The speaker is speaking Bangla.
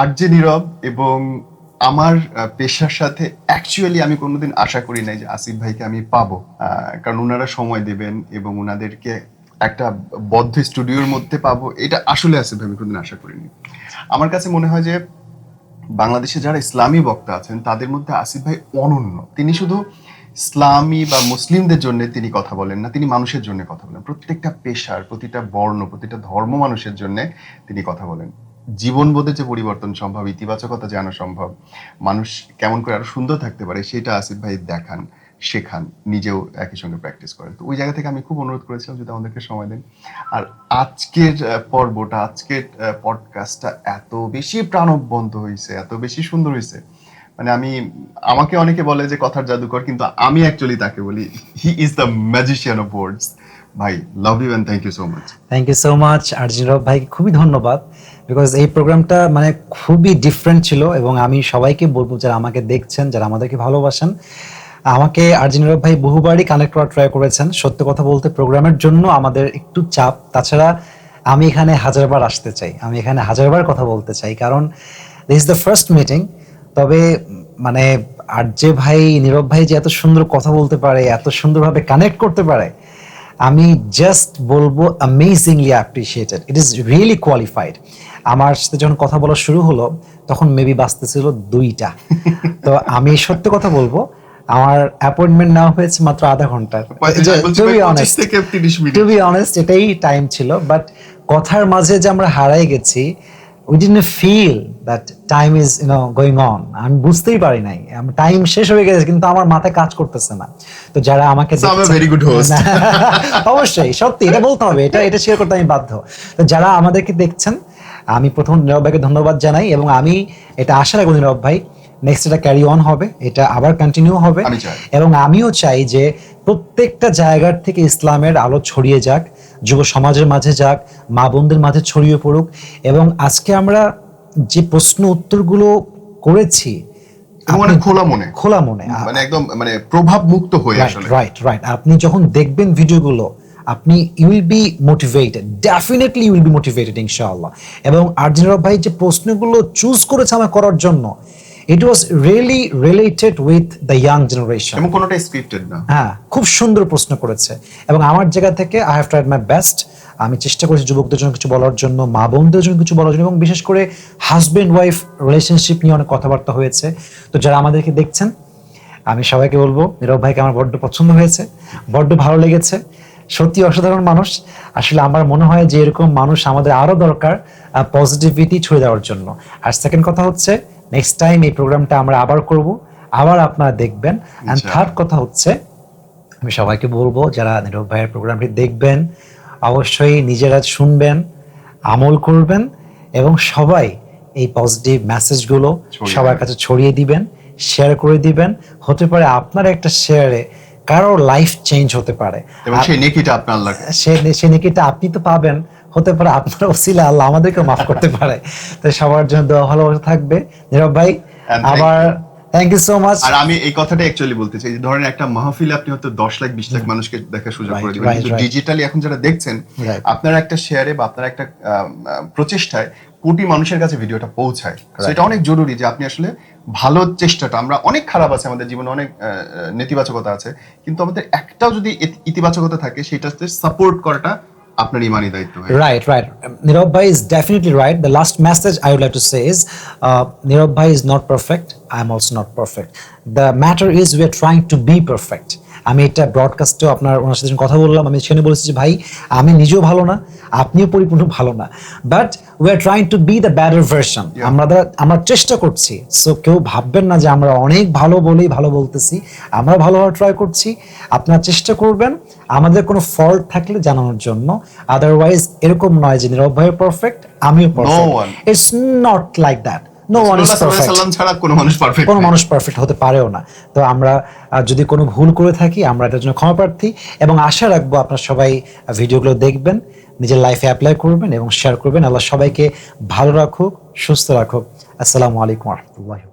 আরজে নীরব এবং আমার পেশার সাথে অ্যাকচুয়ালি আমি কোনোদিন আশা করি নাই যে আসিফ ভাইকে আমি পাবো। কারণ ওনারা সময় দেবেন এবং ওনাদেরকে একটা বদ্ধ স্টুডিওর মধ্যে পাবো। এটা আসলে আসিফ ভাই আমি কোনোদিন আশা করিনি। আমার কাছে মনে হয় যে বাংলাদেশে যারা ইসলামী বক্তা আছেন, তাদের মধ্যে আসিফ ভাই অনন্য। তিনি শুধু ইসলামী বা মুসলিমদের জন্য তিনি কথা বলেন না, তিনি মানুষের জন্য কথা বলেন। প্রত্যেকটা পেশার, প্রতিটা বর্ণ, প্রতিটা ধর্ম মানুষের জন্য তিনি কথা বলেন। জীবনবোধে যে পরিবর্তন সম্ভব, ইতিবাচকতা আনা সম্ভব, মানুষ কেমন করে আরও সুন্দর থাকতে পারে সেটা আসিফ ভাই দেখান, শেখান, নিজেও একই সঙ্গে প্র্যাকটিস করেন। তো ওই জায়গা থেকে আমি খুব অনুরোধ করেছিলাম যদি আমাদেরকে সময় দেন। আর আজকের পর্বটা, আজকের পডকাস্টটা এত বেশি প্রাণবন্ত হয়েছে এত বেশি সুন্দর হয়েছে মানে আমি, আমাকে অনেকে বলে যে কথার জাদুকর, কিন্তু আমি অ্যাকচুয়ালি তাকে বলি he is the magician of words ভাই love you thank you so much thank you so much Arjun রব ভাই খুবই ধন্যবাদ বিকজ এই প্রোগ্রামটা মানে খুবই ডিফারেন্ট ছিল এবং আমি সবাইকে বলব যারা আমাকে দেখছেন, যারা আমাদেরকে ভালোবাসেন, আমাকে আর্জুন রব ভাই বহুবারই কানেক্ট করার ট্রাই করেছেন। সত্য কথা বলতে প্রোগ্রামের জন্য আমাদের একটু চাপ, তাছাড়া আমি এখানে হাজারবার আসতে চাই, আমি এখানে হাজারবার কথা বলতে চাই, কারণ this is the first meeting তবে মানে আরজে ভাই নীরব ভাই যে এত সুন্দর কথা বলতে পারে, এত সুন্দরভাবে কানেক্ট করতে পারে আমি জাস্ট বলব amazingly appreciated it is really qualified আমার সাথে যখন কথা বলা শুরু হলো তখন মেবি বাঁচতেছিল দুইটা। তো আমি সত্য কথা বলব আমার অ্যাপয়েন্টমেন্ট নেওয়া হয়েছে মাত্র আধা ঘণ্টার টু বি অনেস্ট এটাই টাইম ছিল বাট কথার মাঝে যে আমরা হারাই গেছি we didn't feel that time is you know going on আমি বুঝতেই পারি নাই। টাইম শেষ হয়ে গেছে কিন্তু আমার মাথায় কাজ করতেছে না। তো যারা আমাকে অবশ্যই সত্যি এটা বলতে হবে এটা এটা শেয়ার করতে আমি বাধ্য। তো যারা আমাদেরকে দেখছেন আমি প্রথম নীরব ভাইকে ধন্যবাদ জানাই এবং আমি এটা আশা রাখব নীরব ভাই নেক্সট এটা ক্যারি অন হবে এটা আবার কন্টিনিউ হবে। এবং আমিও চাই যে প্রত্যেকটা জায়গার থেকে ইসলামের আলো ছড়িয়ে যাক। যুব সমাজের মাঝে যাক মা বোনদের মাঝে ছড়িয়ে পড়ুক এবং আজকে আমরা যে প্রশ্ন উত্তরগুলো করেছি খোলা মনে। খোলা মনে মানে একদম মানে প্রভাব মুক্ত হয়ে আসলে। রাইট রাইট আপনি যখন দেখবেন ভিডিওগুলো আপনি you will be motivated definitely will be motivated ইনশাআল্লাহ। এবং আর্জুন ভাই যে প্রশ্নগুলো চুজ করেছে আমার করার জন্য it was really related with the young generation এবং কোনোটা স্ক্রিপ্টেড না। হ্যাঁ খুব সুন্দর প্রশ্ন করেছে। এবং আমার জায়গা থেকে I have tried my best আমি চেষ্টা করেছি যুবকদের জন্য কিছু বলার জন্য মা বোনদের জন্য কিছু বলার জন্য এবং বিশেষ করে হাজবেন্ড ওয়াইফ রিলেশনশিপ নিয়ে অনেক কথাবার্তা হয়েছে। তো যারা আমাদেরকে দেখছেন আমি সবাইকে বলব নীরব ভাইকে আমার বড্ড পছন্দ হয়েছে বড্ড ভালো লেগেছে। সত্যি অসাধারণ মানুষ। আসলে আমার মনে হয় যে এরকম মানুষ আমাদের আরও দরকার পজিটিভিটি ছড়িয়ে দেওয়ার জন্য। আর সেকেন্ড কথা হচ্ছে নেক্সট টাইম এই প্রোগ্রামটা আমরা আবার করব। আবার আপনারা দেখবেন। অ্যান্ড থার্ড কথা হচ্ছে আমি সবাইকে বলব যারা নীরব ভাইয়ের প্রোগ্রামটি দেখবেন অবশ্যই নিজেরা শুনবেন আমল করবেন এবং সবাই এই পজিটিভ মেসেজগুলো সবার কাছে ছড়িয়ে দিবেন শেয়ার করে দিবেন। হতে পারে আপনার একটা শেয়ারে কারও লাইফ চেঞ্জ হতে পারে। সেই নেকিটা আপনার সে নাকিটা আপনি তো পাবেন। হতে পারে আপনার ওসিলা আল্লাহ আমাদেরকে মাফ করতে পারে। তো সবার জন্য দোয়া ভালোবাসা থাকবে। নীরব ভাই আবার থ্যাংক ইউ সো মাচ আর আমি এই কথাটা অ্যাকচুয়ালি বলতে চাই যে ধরেন একটা মাহফিলে আপনি হয়তো দশ লাখ বিশ লাখ মানুষকে দেখার সুযোগ করে দিবেন। কিন্তু ডিজিটালি এখন যারা দেখছেন. আপনার একটা শেয়ারে বা আপনার একটা প্রচেষ্টায় কোটি মানুষের কাছে ভিডিওটা পৌঁছায়। So এটা অনেক জরুরি যে আপনি আসলে ভালো চেষ্টাটা আমরা অনেক খারাপ আছে আমাদের জীবনে অনেক নেতিবাচকতা আছে। কিন্তু আমাদের একটাও যদি ইতিবাচকতা থাকে সেটাতে সাপোর্ট করাটা আপনার ইমানি দায়িত্ব হয় Right, right. Um, Nirav Bhai is definitely right. The last message I would like to say is uh, Nirav Bhai is not perfect. I'm also not perfect. The matter is we are trying to be perfect. আমি এটা ব্রডকাস্টেও আপনার ওনার সাথে কথা বললাম আমি সেখানে বলেছি যে ভাই আমি নিজেও ভালো না আপনিও পরিপূর্ণ ভালো না। But we are trying to be the better version আমরা আমরা চেষ্টা করছি। সো কেউ ভাববেন না যে আমরা অনেক ভালো বলেই ভালো বলতেছি। আমরা ভালো হওয়ার ট্রাই করছি। আপনারা চেষ্টা করবেন। আমাদের কোনো ফল্ট থাকলে জানানোর জন্য। আদারওয়াইজ এরকম নয় যে নীরব ভাই পারফেক্ট আমিও perfect. It's not like that no one is রাসূলুল্লাহ সাল্লাল্লাহু আলাইহি পারফেক্ট ছাড়া কোনো মানুষ পারফেক্ট কোনো মানুষ পারফেক্ট হতে পারেও না। তো আমরা যদি কোনো ভুল করে থাকি আমরা এটার জন্য ক্ষমা প্রার্থী এবং আশা রাখব আপনারা সবাই ভিডিওগুলো দেখবেন নিজের লাইফে অ্যাপ্লাই করবেন এবং শেয়ার করবেন। আল্লাহ সবাইকে ভালো রাখুক সুস্থ রাখুক। আসসালামু আলাইকুম রহমতুল্লাহ